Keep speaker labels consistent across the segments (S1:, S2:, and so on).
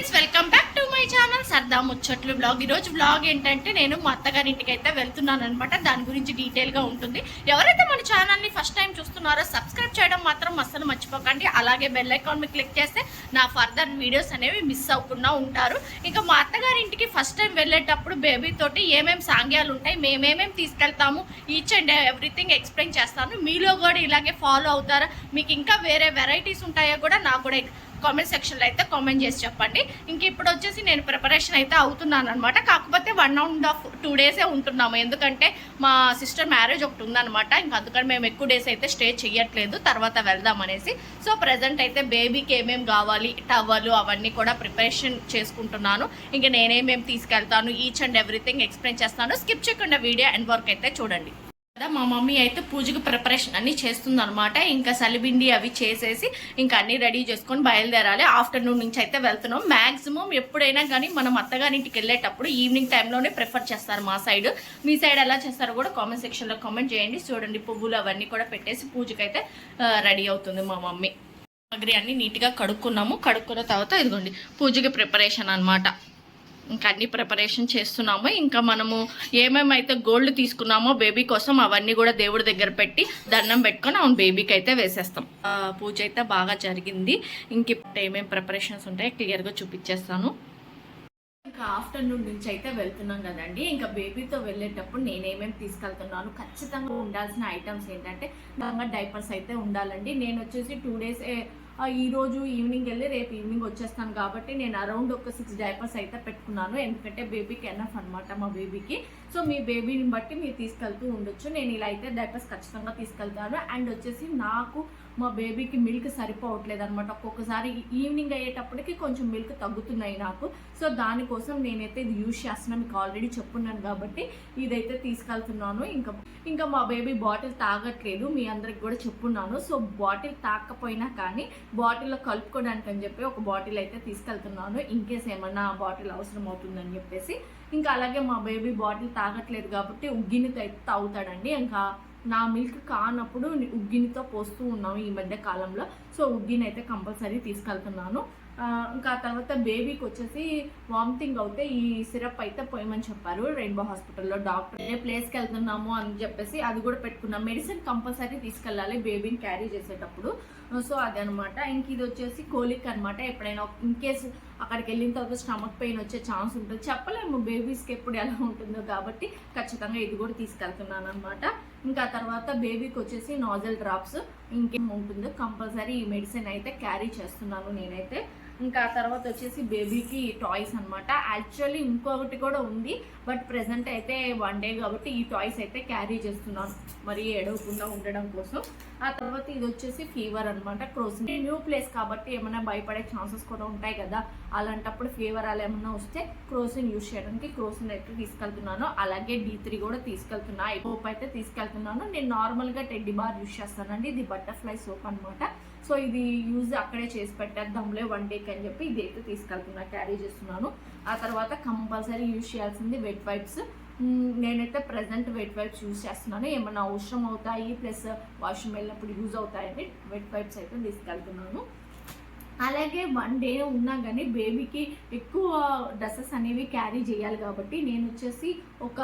S1: Friends welcome back to my channel Sarada Muchatlu vlog. ఈరోజు blog ఏంటంటే నేను మా అత్తగారింటికి అయితే వెళ్తున్నాను అనమాట దాని గురించి డీటెయిల్గా ఉంటుంది. ఎవరైతే మన ఛానల్ని ఫస్ట్ టైం చూస్తున్నారో సబ్స్క్రైబ్ చేయడం మాత్రం అస్సలు మర్చిపోకండి. అలాగే బెల్ ఐకాన్ మీద క్లిక్ చేస్తే నా ఫర్దర్ వీడియోస్ అనేవి మిస్ అవ్వకుండా ఉంటారు. ఇంకా మా అత్తగారింటికి ఫస్ట్ టైం వెళ్ళేటప్పుడు బేబీ తోటి ఏమేమి సాంగ్యాలు ఉంటాయి మేమేమేమి తీసుకెళ్తాము ఈచ్ అండ్ ఎవ్రీథింగ్ ఎక్స్ప్లెయిన్ చేస్తాను. మీలో కూడా ఇలాగే ఫాలో అవుతారా? మీకు ఇంకా వేరే వెరైటీస్ ఉంటాయో కూడా నాకు కూడా కామెంట్ సెక్షన్లో అయితే కామెంట్ చేసి చెప్పండి. ఇంక ఇప్పుడు వచ్చేసి నేను ప్రిపరేషన్ అయితే అవుతున్నాను అనమాట కాకపోతే వన్ అండ్ హాఫ్ టూ డేసే ఉంటున్నాము. ఎందుకంటే మా సిస్టర్ మ్యారేజ్ ఒకటి ఉందనమాట ఇంకా అందుకని మేము ఎక్కువ డేస్ అయితే స్టే చేయట్లేదు. తర్వాత వెళ్దాం అనేసి. సో ప్రజెంట్ అయితే బేబీకి ఏమేమి కావాలి టవలు అవన్నీ కూడా ప్రిపరేషన్ చేసుకుంటున్నాను. ఇంక నేనేమేమి తీసుకెళ్తాను ఈచ్ అండ్ ఎవ్రీథింగ్ ఎక్స్ప్లెయిన్ చేస్తాను. స్కిప్ చేయకుండా వీడియో అండ్ వర్క్ అయితే చూడండి. మా మమ్మీ అయితే పూజకు ప్రిపరేషన్ అన్ని చేస్తుంది అనమాట ఇంకా సలిబిండి అవి చేసేసి ఇంకా అన్ని రెడీ చేసుకొని బయలుదేరాలి. ఆఫ్టర్నూన్ నుంచి అయితే వెళ్తున్నాం. మ్యాక్సిమం ఎప్పుడైనా కానీ మనం అత్తగారింటికి వెళ్ళేటప్పుడు ఈవినింగ్ టైంలోనే ప్రిఫర్ చేస్తారు మా సైడ్ మీ సైడ్ ఎలా చేస్తారో కూడా కామెంట్ సెక్షన్లో కామెంట్ చేయండి. చూడండి పువ్వులు అవన్నీ కూడా పెట్టేసి పూజకైతే రెడీ అవుతుంది మా మమ్మీ. సామాగ్రి అన్ని నీట్గా కడుక్కున్నాము. కడుక్కున్న తర్వాత ఇదిగోండి పూజకి ప్రిపరేషన్ అన్నమాట. ఇంకా అన్ని ప్రిపరేషన్ చేస్తున్నాము. ఇంకా మనము ఏమేమైతే గోల్డ్ తీసుకున్నామో బేబీ కోసం అవన్నీ కూడా దేవుడి దగ్గర పెట్టి దండం పెట్టుకొని అవును బేబీకి అయితే వేసేస్తాం. పూజ అయితే బాగా జరిగింది. ఇంక ఏమేమి ప్రిపరేషన్స్ ఉంటాయో క్లియర్గా చూపించేస్తాను. ఇంకా ఆఫ్టర్నూన్ నుంచి అయితే వెళ్తున్నాం కదండి. ఇంకా బేబీతో వెళ్ళేటప్పుడు నేనేమేమి తీసుకెళ్తున్నాను? ఖచ్చితంగా ఉండాల్సిన ఐటమ్స్ ఏంటంటే బాగా డైపర్స్ అయితే ఉండాలండి. నేను వచ్చేసి టూ డేస్ ఈ రోజు ఈవినింగ్ వెళ్ళి రేపు ఈవినింగ్ వచ్చేస్తాను కాబట్టి నేను అరౌండ్ ఒక సిక్స్ డైపర్స్ అయితే పెట్టుకున్నాను. ఎందుకంటే బేబీకి ఎనఫ్ అనమాట మా బేబీకి. సో మీ బేబీని బట్టి మీరు తీసుకెళ్తూ ఉండొచ్చు. నేను ఇలా అయితే డైపర్స్ ఖచ్చితంగా తీసుకెళ్తాను. అండ్ వచ్చేసి నాకు మా బేబీకి మిల్క్ సరిపోవట్లేదు అనమాట ఒక్కొక్కసారి ఈవినింగ్ అయ్యేటప్పటికి కొంచెం మిల్క్ తగ్గుతున్నాయి నాకు. సో దానికోసం నేనైతే ఇది యూజ్ చేస్తున్నాను. మీకు ఆల్రెడీ చెప్పున్నాను కాబట్టి ఇదైతే తీసుకెళ్తున్నాను. ఇంకా ఇంకా మా బేబీ బాటిల్ తాగట్లేదు. మీ అందరికి కూడా చెప్పున్నాను. సో బాటిల్ తాకపోయినా కానీ బాటిల్లో కలుపుకోవడానికి అని చెప్పి ఒక బాటిల్ అయితే తీసుకెళ్తున్నాను. ఇన్కేస్ ఏమన్నా బాటిల్ అవసరం అవుతుందని చెప్పేసి. ఇంకా అలాగే మా బేబీ బాటిల్ తాగట్లేదు కాబట్టి ఉగ్గినితో అయితే తాగుతాడండి. ఇంకా నా మిల్క్ కానప్పుడు ఉగ్గినితో పోస్తూ ఉన్నాము ఈ మధ్య కాలంలో. సో ఉగ్గిని అయితే కంపల్సరీ తీసుకెళ్తున్నాను. ఇంకా తర్వాత బేబీకి వచ్చేసి వామిటింగ్ అవుతే ఈ సిరప్ అయితే పోయమని చెప్పారు. రెయిన్బో హాస్పిటల్లో డాక్టర్ ఏ ప్లేస్కి వెళ్తున్నాము అని చెప్పేసి అది కూడా పెట్టుకున్నాం. మెడిసిన్ కంపల్సరీ తీసుకెళ్ళాలి బేబీని క్యారీ చేసేటప్పుడు. సో అదనమాట. ఇంక ఇది వచ్చేసి కోలిక్ అనమాట ఎప్పుడైనా ఇన్ కేస్ అక్కడికి వెళ్ళిన తర్వాత స్టమక్ పెయిన్ వచ్చే ఛాన్స్ ఉంటుంది. చెప్పలేము బేబీస్కి ఎప్పుడు ఎలా ఉంటుందో కాబట్టి ఖచ్చితంగా ఇది కూడా తీసుకెళ్తున్నాను అనమాట ఇంకా తర్వాత బేబీకి వచ్చేసి నాజల్ డ్రాప్స్ ఇంకేం ఉంటుందో? కంపల్సరీ ఈ మెడిసిన్ అయితే క్యారీ చేస్తున్నాను నేనైతే. ఇంకా తర్వాత వచ్చేసి బేబీకి టాయ్స్ అనమాట యాక్చువల్లీ ఇంకొకటి కూడా ఉంది బట్ ప్రెసెంట్ అయితే వన్ డే కాబట్టి ఈ టాయ్స్ అయితే క్యారీ చేస్తున్నాను మరి ఏడవకుండా ఉండడం కోసం. ఆ తర్వాత ఇది వచ్చేసి ఫీవర్ అనమాట క్రోసిన్ న్యూ ప్లేస్ కాబట్టి ఏమైనా భయపడే ఛాన్సెస్ కూడా ఉంటాయి కదా. అలాంటప్పుడు ఫీవర్ అలా ఏమైనా వస్తే క్రోసిన్ యూజ్ చేయడానికి క్రోసిన్ అయితే తీసుకెళ్తున్నాను. అలాగే డి త్రీ కూడా తీసుకెళ్తున్నా. సోప్ అయితే తీసుకెళ్తున్నాను. నేను నార్మల్గా టెడ్డీ బార్ యూజ్ చేస్తానండి. ఇది బటర్ఫ్లై సోప్ అనమాట సో ఇది యూజ్ అక్కడే చేసి పెట్టేద్దాంలే వన్ డేకి అని చెప్పి ఇది అయితే తీసుకెళ్తున్నా క్యారీ చేస్తున్నాను. ఆ తర్వాత కంపల్సరీ యూజ్ చేయాల్సింది వెట్ వైప్స్ నేనైతే ప్రజెంట్ వెట్ వైప్స్ యూజ్ చేస్తున్నాను. ఏమన్నా అవసరం అవుతాయి ప్లస్ వాష్రూమ్ వెళ్ళినప్పుడు యూజ్ అవుతాయని వెట్ వైప్స్ అయితే తీసుకెళ్తున్నాను. అలాగే వన్ డే ఉన్నా కానీ బేబీకి ఎక్కువ డ్రెస్సెస్ అనేవి క్యారీ చేయాలి కాబట్టి నేను వచ్చేసి ఒక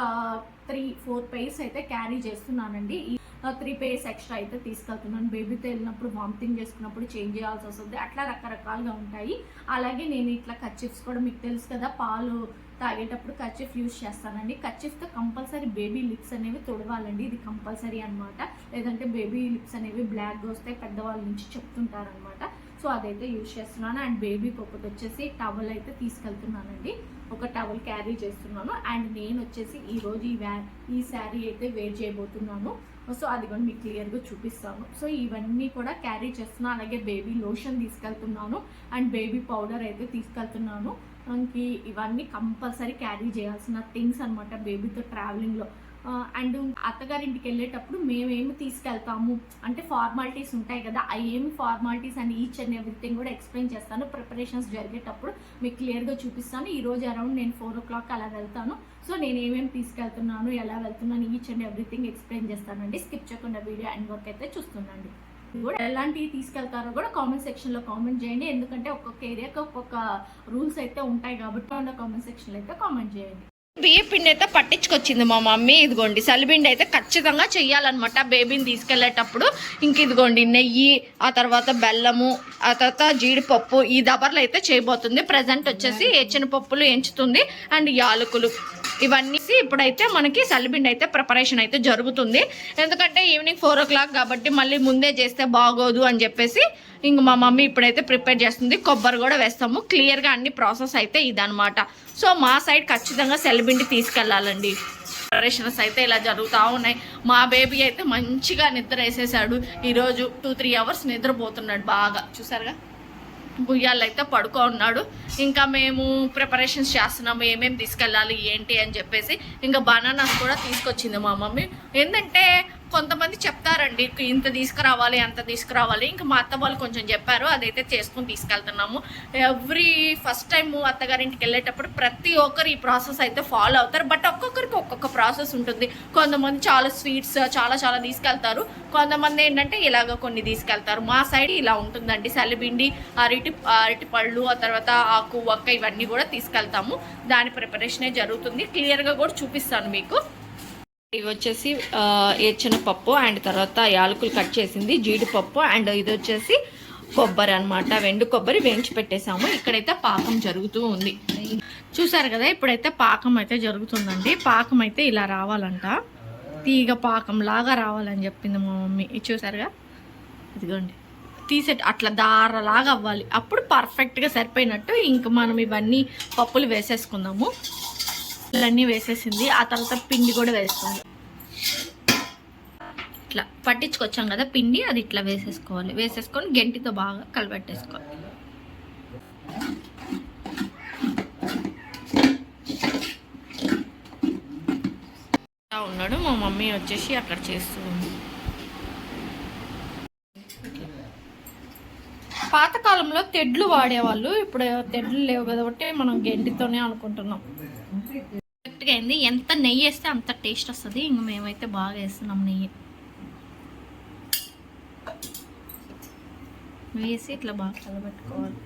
S1: త్రీ ఫోర్ పెయిర్స్ అయితే క్యారీ చేస్తున్నానండి. ఈ త్రీ పేస్ ఎక్స్ట్రా అయితే తీసుకెళ్తున్నాను. బేబీతో వెళ్ళినప్పుడు వామిటింగ్ చేసుకున్నప్పుడు చేంజ్ చేయాల్సి వస్తుంది. అట్లా రకరకాలుగా ఉంటాయి. అలాగే నేను ఇట్లా కచ్చిఫ్స్ కూడా మీకు తెలుసు కదా పాలు తాగేటప్పుడు కచ్చిఫ్ యూజ్ చేస్తానండి. కచ్చిఫ్తో కంపల్సరీ బేబీ లిప్స్ అనేవి తొడవాలండి. ఇది కంపల్సరీ అన్నమాట. లేదంటే బేబీ లిప్స్ అనేవి బ్లాక్గా వస్తాయి పెద్దవాళ్ళ నుంచి చెప్తుంటారనమాట సో అదైతే యూజ్ చేస్తున్నాను. అండ్ బేబీకి ఒకటి వచ్చేసి టవల్ అయితే తీసుకెళ్తున్నానండి. ఒక టవల్ క్యారీ చేస్తున్నాను. అండ్ నేను వచ్చేసి ఈరోజు ఈ వ్యా ఈ శారీ అయితే వేర్ చేయబోతున్నాను. సో అది కూడా మీకు క్లియర్గా చూపిస్తాను. సో ఇవన్నీ కూడా క్యారీ చేస్తున్నాను అలాగే బేబీ లోషన్ తీసుకెళ్తున్నాను అండ్ బేబీ పౌడర్ అయితే తీసుకెళ్తున్నాను. మనకి ఇవన్నీ కంపల్సరీ క్యారీ చేయాల్సిన థింగ్స్ అనమాట బేబీతో ట్రావెలింగ్లో. అండ్ అత్తగారింటికి వెళ్ళేటప్పుడు మేమేమి తీసుకెళ్తాము? అంటే ఫార్మాలిటీస్ ఉంటాయి కదా అవి ఏమి formalities and each and everything కూడా ఎక్స్ప్లెయిన్ చేస్తాను. ప్రిపరేషన్స్ జరిగేటప్పుడు మీకు క్లియర్గా చూపిస్తాను. ఈ రోజు అరౌండ్ నేను ఫోర్ ఓ క్లాక్ అలా వెళ్తాను. సో నేను ఏమేమి తీసుకెళ్తున్నాను ఎలా వెళ్తున్నాను ఈచ్ అండ్ ఎవ్రీథింగ్ ఎక్స్ప్లెయిన్ చేస్తానండి. స్కిప్ చేయకుండా వీడియో అండ్ వర్క్ అయితే చూస్తుండండి కూడా ఎలాంటివి తీసుకెళ్తారో కూడా కామెంట్ సెక్షన్లో కామెంట్ చేయండి. ఎందుకంటే ఒక్కొక్క ఏరియాకి ఒక్కొక్క రూల్స్ అయితే ఉంటాయి కాబట్టి కామెంట్ సెక్షన్లో అయితే కామెంట్ చేయండి. బియ్య పిండి అయితే పట్టించుకొచ్చింది మా మమ్మీ. ఇదిగోండి సలిపిండి అయితే ఖచ్చితంగా చెయ్యాలన్నమాట. బేబీని తీసుకెళ్ళేటప్పుడు ఇంక ఇదిగోండి నెయ్యి ఆ తర్వాత బెల్లము ఆ తర్వాత జీడిపప్పు ఈ దబర్లు అయితే చేయబోతుంది. ప్రజెంట్ వచ్చేసి ఏచిన పప్పులు ఎంచుతుంది అండ్ యాలకులు. ఇవన్నీ ఇప్పుడైతే మనకి సలిపిండి అయితే ప్రిపరేషన్ అయితే జరుగుతుంది. ఎందుకంటే ఈవినింగ్ ఫోర్ ఓ క్లాక్ కాబట్టి మళ్ళీ ముందే చేస్తే బాగోదు అని చెప్పేసి ఇంక మా మమ్మీ ఇప్పుడైతే ప్రిపేర్ చేస్తుంది. కొబ్బరి కూడా వేస్తాము. క్లియర్గా అన్ని ప్రాసెస్ అయితే ఇదనమాట సో మా సైడ్ ఖచ్చితంగా పిండి తీసుకెళ్ళాలండి. ప్రిపరేషన్స్ అయితే ఇలా జరుగుతూ ఉన్నాయి. మా బేబీ అయితే మంచిగా నిద్ర వేసేసాడు. ఈరోజు టూ త్రీ అవర్స్ నిద్రపోతున్నాడు బాగా. చూసారుగా? బుయ్యాలు అయితే పడుకో ఉన్నాడు. ఇంకా మేము ప్రిపరేషన్స్ చేస్తున్నాము. ఏమేమి తీసుకెళ్ళాలి ఏంటి అని చెప్పేసి. ఇంకా బనానాస్ కూడా తీసుకొచ్చింది మా మమ్మీ. ఏంటంటే కొంతమంది చెప్తారండి ఇంత తీసుకురావాలి అంత తీసుకురావాలి. ఇంకా మా అత్త వాళ్ళు కొంచెం చెప్పారు అదైతే చేసుకుని తీసుకెళ్తున్నాము. ఎవ్రీ ఫస్ట్ టైం అత్తగారింటికి వెళ్ళేటప్పుడు ప్రతి ఒక్కరు ఈ ప్రాసెస్ అయితే ఫాలో అవుతారు. బట్ ఒక్కొక్కరికి ఒక్కొక్క ప్రాసెస్ ఉంటుంది. కొంతమంది చాలా స్వీట్స్ చాలా చాలా తీసుకెళ్తారు. కొంతమంది ఏంటంటే ఇలాగ కొన్ని తీసుకెళ్తారు. మా సైడ్ ఇలా ఉంటుందండి. సలిబిండి అరటి అరటి పళ్ళు ఆ తర్వాత ఆకు వక్క ఇవన్నీ కూడా తీసుకెళ్తాము. దాని ప్రిపరేషనే జరుగుతుంది. క్లియర్గా కూడా చూపిస్తాను మీకు. ఇవి వచ్చేసి ఏచిన పప్పు అండ్ తర్వాత యాలకులు కట్ చేసింది జీడిపప్పు అండ్ ఇది వచ్చేసి కొబ్బరి అనమాట వెండు కొబ్బరి వేయించి పెట్టేసాము ఇక్కడైతే పాకం జరుగుతూ ఉంది. చూసారు కదా ఇప్పుడైతే పాకం అయితే జరుగుతుందండి. పాకం అయితే ఇలా రావాలంట. తీగ పాకం లాగా రావాలని చెప్పింది మా మమ్మీ. ఇది చూసారుగా? ఇదిగోండి. తీసే అట్లా దారలాగా అవ్వాలి. అప్పుడు పర్ఫెక్ట్గా సరిపోయినట్టు ఇంక మనం ఇవన్నీ పప్పులు వేసేసుకుందాము. అన్నీ వేసేసింది. ఆ తర్వాత పిండి కూడా వేస్తుంది ఇట్లా పట్టించుకొచ్చాం కదా పిండి అది ఇట్లా వేసేసుకోవాలి. వేసేసుకొని గెంటితో బాగా కలబెట్టేసుకోవాలి. ఉన్నాడు. మా మమ్మీ వచ్చేసి అక్కడ చేస్తూ ఉంది. పాతకాలంలో తెడ్లు వాడేవాళ్ళు. ఇప్పుడు తెడ్లు లేవు కాబట్టి మనం గెంటితోనే అనుకుంటున్నాం. కరెక్ట్గా అయింది. ఎంత నెయ్యి వేస్తే అంత టేస్ట్ వస్తుంది. ఇంక మేమైతే బాగా వేస్తున్నాం నెయ్యి. వేసి ఇట్లా బాగా కలబెట్టుకోవాలి.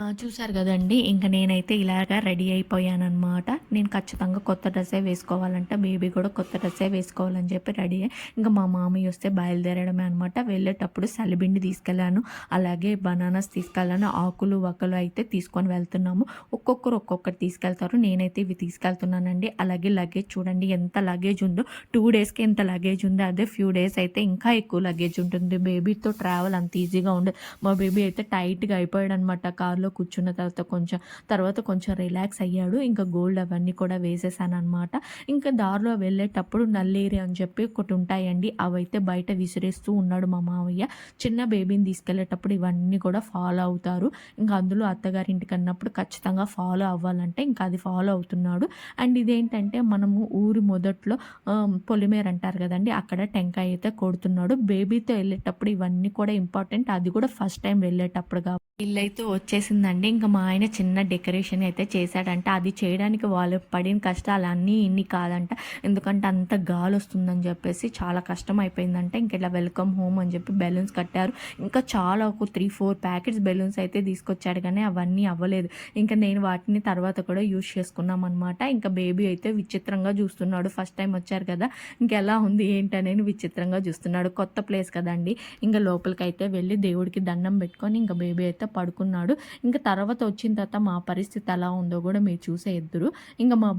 S1: చూసారు కదండి. ఇంకా నేనైతే ఇలాగా రెడీ అయిపోయానమాట నేను ఖచ్చితంగా కొత్త డ్రెస్సే వేసుకోవాలంట. బేబీ కూడా కొత్త డ్రెస్సే వేసుకోవాలని చెప్పి రెడీ అయ్యి. ఇంకా మా మామయ్య వస్తే బయలుదేరడమే అనమాట వెళ్ళేటప్పుడు సలిబిండి తీసుకెళ్ళాను. అలాగే బనానాస్ తీసుకెళ్ళాను. ఆకులు వక్కలు అయితే తీసుకొని వెళ్తున్నాము. ఒక్కొక్కరు ఒక్కొక్కరు తీసుకెళ్తారు. నేనైతే ఇవి తీసుకెళ్తున్నానండి. అలాగే లగేజ్ చూడండి. ఎంత లగేజ్ ఉందో. టూ డేస్కి ఎంత లగేజ్ ఉందో. అదే ఫ్యూ డేస్ అయితే ఇంకా ఎక్కువ లగేజ్ ఉంటుంది. బేబీతో ట్రావెల్ అంత ఈజీగా ఉండదు. మా బేబీ అయితే టైట్గా అయిపోయాడు అనమాట కార్లో కార్లో కూర్చున్న తర్వాత కొంచెం తర్వాత కొంచెం రిలాక్స్ అయ్యాడు. ఇంకా గోల్డ్ అవన్నీ కూడా వేసేసాను అనమాట ఇంకా దారిలో వెళ్ళేటప్పుడు నల్లేరి అని చెప్పి ఒకటి ఉంటాయండి. అవైతే బయట విసిరేస్తూ ఉన్నాడు మా మావయ్య. చిన్న బేబీని తీసుకెళ్ళేటప్పుడు ఇవన్నీ కూడా ఫాలో అవుతారు. ఇంకా అందులో అత్తగారింటికి అన్నప్పుడు ఖచ్చితంగా ఫాలో అవ్వాలంటే ఇంకా అది ఫాలో అవుతున్నాడు. అండ్ ఇదేంటంటే మనము ఊరి మొదట్లో పొలిమేర అంటారు కదండి అక్కడ టెంకాయ అయితే కొడుతున్నాడు. బేబీతో వెళ్ళేటప్పుడు ఇవన్నీ కూడా ఇంపార్టెంట్ అది కూడా ఫస్ట్ టైం వెళ్ళేటప్పుడు కాబట్టి ఇల్లు అయితే వచ్చేసిందండి ఇంకా మా ఆయన చిన్న డెకరేషన్ అయితే చేశాడంట. అది చేయడానికి వాళ్ళు పడిన కష్టాలు అన్నీ ఇన్ని కాదంట. ఎందుకంటే అంత గాలి వస్తుందని చెప్పేసి చాలా కష్టం అయిపోయిందంట ఇంక ఇట్లా వెల్కమ్ హోమ్ అని చెప్పి బెలూన్స్ కట్టారు. ఇంకా చాలా ఒక త్రీ ఫోర్ ప్యాకెట్స్ బెలూన్స్ అయితే తీసుకొచ్చాడు. కానీ అవన్నీ అవ్వలేదు. ఇంకా నేను వాటిని తర్వాత కూడా యూజ్ చేసుకున్నాం అనమాట ఇంకా బేబీ అయితే విచిత్రంగా చూస్తున్నాడు. ఫస్ట్ టైం వచ్చారు కదా. ఇంకెలా ఉంది ఏంటనేది విచిత్రంగా చూస్తున్నాడు. కొత్త ప్లేస్ కదండి. ఇంకా లోపలికి అయితే వెళ్ళి దేవుడికి దండం పెట్టుకొని ఇంకా బేబీ అయితే పడుకున్నాడు. ఇంకా తర్వాత వచ్చిన తర్వాత మా పరిస్థితి ఎలా ఉందో కూడా మీరు చూసే ఇద్దరు ఇంకా మా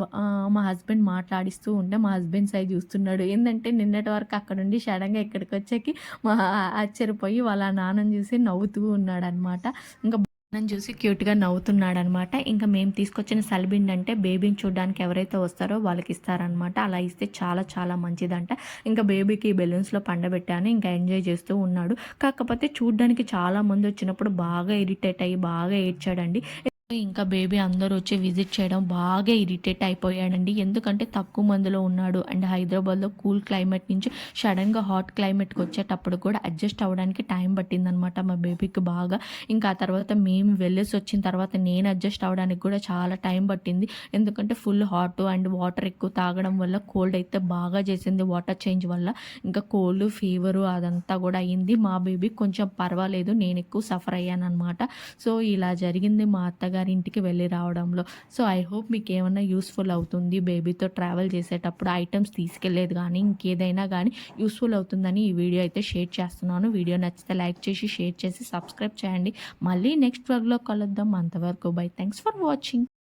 S1: మా హస్బెండ్ మాట్లాడిస్తూ ఉంటే మా హస్బెండ్ సైజ్ చూస్తున్నాడు. ఏంటంటే నిన్నటి వరకు అక్కడ నుండి సడన్గా ఇక్కడికి వచ్చాకి మా ఆశ్చర్యపోయి వాళ్ళ నాన్నని చూసి నవ్వుతూ ఉన్నాడు అనమాట ఇంకా నన్ను చూసి క్యూట్గా నవ్వుతున్నాడు అనమాట ఇంకా మేము తీసుకొచ్చిన సెలబిండ్ అంటే బేబీని చూడడానికి ఎవరైతే వస్తారో వాళ్ళకి ఇస్తారనమాట. అలా ఇస్తే చాలా చాలా మంచిదంట. ఇంకా బేబీకి బెలూన్స్లో పండబెట్టాను ఇంకా ఎంజాయ్ చేస్తూ ఉన్నాడు. కాకపోతే చూడడానికి చాలా మంది వచ్చినప్పుడు బాగా ఇరిటేట్ అయ్యి బాగా ఏడ్చాడండి.
S2: ఇంకా బేబీ అందరూ వచ్చి విజిట్ చేయడం బాగా ఇరిటేట్ అయిపోయాడండి. ఎందుకంటే తక్కువ మందిలో ఉన్నాడు. అండ్ హైదరాబాద్లో కూల్ క్లైమేట్ నుంచి సడన్గా హాట్ క్లైమేట్కి వచ్చేటప్పుడు కూడా అడ్జస్ట్ అవ్వడానికి టైం పట్టిందనమాట మా బేబీకి బాగా. ఇంకా ఆ తర్వాత మేము వెళ్ళేసి వచ్చిన తర్వాత నేను అడ్జస్ట్ అవ్వడానికి కూడా చాలా టైం పట్టింది. ఎందుకంటే ఫుల్ హాట్ అండ్ వాటర్ ఎక్కువ తాగడం వల్ల కోల్డ్ అయితే బాగా చేసింది వాటర్ చేంజ్ వల్ల. ఇంకా కోల్డ్ ఫీవరు అదంతా కూడా అయ్యింది మా బేబీ కొంచెం పర్వాలేదు. నేను ఎక్కువ సఫర్ అయ్యాను అనమాట సో ఇలా జరిగింది మా అత్తగారు. ఇంటికి వెళ్ళి రావడంలో. సో ఐ హోప్ మీకు ఏమైనా యూస్ఫుల్ అవుతుంది. బేబీతో ట్రావెల్ చేసేటప్పుడు ఐటమ్స్ తీసుకెళ్ళేదు కానీ ఇంకేదైనా కానీ యూస్ఫుల్ అవుతుందని ఈ వీడియో అయితే షేర్ చేస్తున్నాను. వీడియో నచ్చితే లైక్ చేసి షేర్ చేసి సబ్స్క్రైబ్ చేయండి. మళ్ళీ నెక్స్ట్ వర్గ్లో కలుద్దాం. అంతవరకు బై థ్యాంక్స్ ఫర్ వాచింగ్